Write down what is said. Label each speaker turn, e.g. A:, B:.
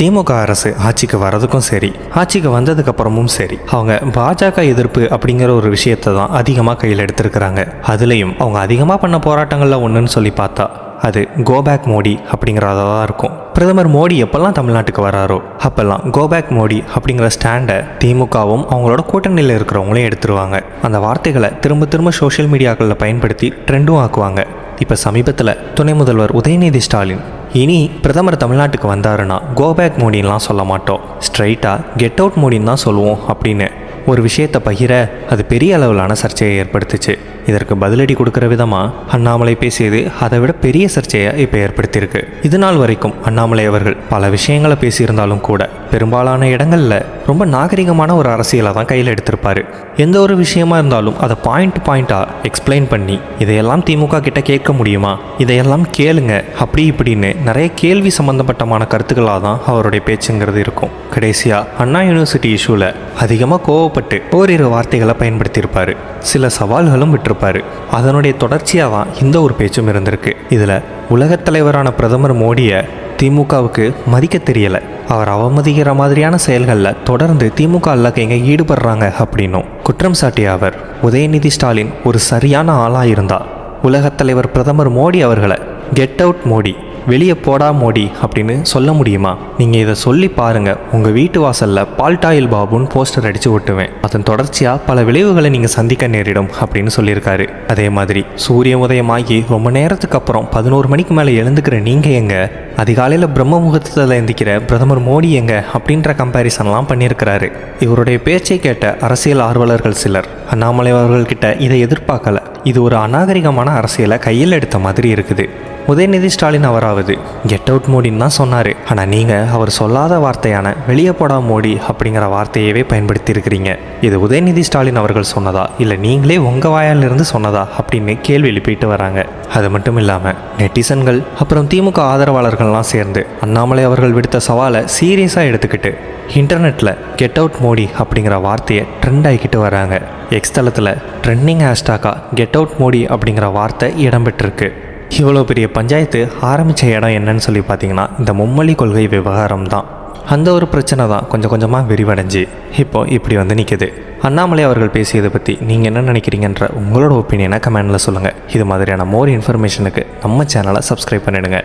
A: திமுக அரசு ஆட்சிக்கு வரதுக்கும் சரி ஆட்சிக்கு வந்ததுக்கப்புறமும் சரி அவங்க பாஜக எதிர்ப்பு அப்படிங்கிற ஒரு விஷயத்தை தான் அதிகமாக கையில் எடுத்திருக்கிறாங்க. அதுலேயும் அவங்க அதிகமாக பண்ண போராட்டங்களில் ஒன்றுன்னு சொல்லி பார்த்தா அது கோபேக் மோடி அப்படிங்கிறதா தான் இருக்கும். பிரதமர் மோடி எப்பெல்லாம் தமிழ்நாட்டுக்கு வராரோ அப்பெல்லாம் கோபேக் மோடி அப்படிங்கிற ஸ்டாண்டை திமுகவும் அவங்களோட கூட்டணியில் இருக்கிறவங்களையும் எடுத்துருவாங்க. அந்த வார்த்தைகளை திரும்ப திரும்ப சோஷியல் மீடியாக்களில் பயன்படுத்தி ட்ரெண்டும் ஆக்குவாங்க. இப்போ சமீபத்தில் துணை முதல்வர் உதயநிதி ஸ்டாலின் இனி பிரதமர் தமிழ்நாட்டுக்கு வந்தாருன்னா கோபேக் மோடின்லாம் சொல்ல மாட்டோம். ஸ்ட்ரைட்டாக கெட் அவுட் மோடின்னு தான் சொல்லுவோம் அப்படின்னு. ஒரு விஷயத்தை பகிர அது பெரிய அளவிலான சர்ச்சையை ஏற்படுத்துச்சு. இதற்கு பதிலடி கொடுக்குற விதமாக அண்ணாமலை பேசியது அதை விட பெரிய சர்ச்சையை இப்போ ஏற்படுத்தியிருக்கு. இது நாள் வரைக்கும் அண்ணாமலை அவர்கள் பல விஷயங்களை பேசியிருந்தாலும் கூட பெரும்பாலான இடங்களில் ரொம்ப நாகரிகமான ஒரு அரசியலை தான் கையில் எடுத்திருப்பார். எந்த ஒரு விஷயமா இருந்தாலும் அதை பாயிண்ட் பாயிண்ட்டாக எக்ஸ்பிளைன் பண்ணி இதையெல்லாம் திமுக கிட்ட கேட்க முடியுமா? இதையெல்லாம் கேளுங்க. அப்படி இப்படின்னு நிறைய கேள்வி சம்பந்தப்பட்டமான கருத்துக்களாக தான் அவருடைய பேச்சுங்கிறது இருக்கும். கடைசியாக அண்ணா யூனிவர்சிட்டி இஷ்யூவில் அதிகமாக கோவப்பட்டு ஓரிரு வார்த்தைகளை பயன்படுத்தியிருப்பார். சில சவால்களும் விட்டுருப்பார். அதனுடைய தொடர்ச்சியாக தான் இந்த ஒரு பேச்சும் இருந்திருக்கு. இதில் உலகத் தலைவரான பிரதமர் மோடியை திமுகவுக்கு மதிக்க தெரியலை. அவர் அவமதிக்கிற மாதிரியான செயல்களில் தொடர்ந்து திமுக இலக்கைங்க ஈடுபடுறாங்க அப்படின்னும். குற்றம் சாட்டிய அவர் உதயநிதி ஸ்டாலின் ஒரு சரியான ஆளாக இருந்தா உலகத் தலைவர் பிரதமர் மோடி அவர்களை கெட் அவுட் மோடி. வெளியே போடா மோடி அப்படின்னு சொல்ல முடியுமா? நீங்கள் இதை சொல்லி பாருங்கள் உங்கள் வீட்டு வாசலில் பால்டாயில் பாபுன்னு போஸ்டர் அடித்து ஒட்டுவேன். அதன் தொடர்ச்சியாக பல விளைவுகளை நீங்கள் சந்திக்க நேரிடும் அப்படின்னு சொல்லியிருக்காரு. அதே மாதிரி சூரிய உதயமாகி ரொம்ப நேரத்துக்கு அப்புறம் பதினோரு மணிக்கு மேலே எழுந்துக்கிற நீங்கள் எங்க? அதிகாலையில் பிரம்ம முகூர்த்தத்தில் எந்திக்கிற பிரதமர் மோடி எங்க? அப்படின்ற கம்பேரிசன்லாம் பண்ணியிருக்கிறாரு. இவருடைய பேச்சை கேட்ட அரசியல் ஆர்வலர்கள் சிலர் அண்ணாமலை அவர்கள்கிட்ட இதை எதிர்பார்க்கல. இது ஒரு அநாகரிகமான அரசியலை கையில் எடுத்த மாதிரி இருக்குது. உதயநிதி ஸ்டாலின் அவராவது. கெட் அவுட் மோடின்னு தான் சொன்னார். ஆனால் நீங்கள் அவர் சொல்லாத வார்த்தையான வெளியே போடா மோடி அப்படிங்கிற வார்த்தையவே பயன்படுத்தியிருக்கிறீங்க. இது உதயநிதி ஸ்டாலின் அவர்கள் சொன்னதா? இல்லை நீங்களே உங்கள் வாயாலிருந்து சொன்னதா? அப்படின்னு கேள்வி எழுப்பிட்டு வராங்க. அது மட்டும் இல்லாமல் நெட்டிசன்கள் அப்புறம் திமுக ஆதரவாளர்கள்லாம் சேர்ந்து அண்ணாமலை அவர்கள் விடுத்த சவாலை சீரியஸாக எடுத்துக்கிட்டு இன்டர்நெட்டில் கெட் அவுட் மோடி அப்படிங்கிற வார்த்தையை ட்ரெண்ட் ஆகிக்கிட்டு வராங்க. எக்ஸ் தளத்தில் ட்ரெண்டிங் ஹேஷ்டாக்காக கெட் அவுட் மோடி அப்படிங்கிற வார்த்தை இடம்பெற்றிருக்கு. இவ்வளோ பெரிய பஞ்சாயத்து ஆரம்பித்த இடம் என்னன்னு சொல்லி பார்த்தீங்கன்னா இந்த மும்மொழி கொள்கை விவகாரம் தான். அந்த ஒரு பிரச்சனை தான் கொஞ்சம் கொஞ்சமாக விரிவடைஞ்சு இப்போ இப்படி வந்து நிற்குது அண்ணாமலை அவர்கள் பேசியதை பற்றி நீங்கள் என்ன நினைக்கிறீங்கன்ற உங்களோட ஒப்பீனியனை கமெண்டில் சொல்லுங்கள் இது மாதிரியான மோர் இன்ஃபர்மேஷனுக்கு நம்ம சேனலை சப்ஸ்கிரைப் பண்ணிவிடுங்க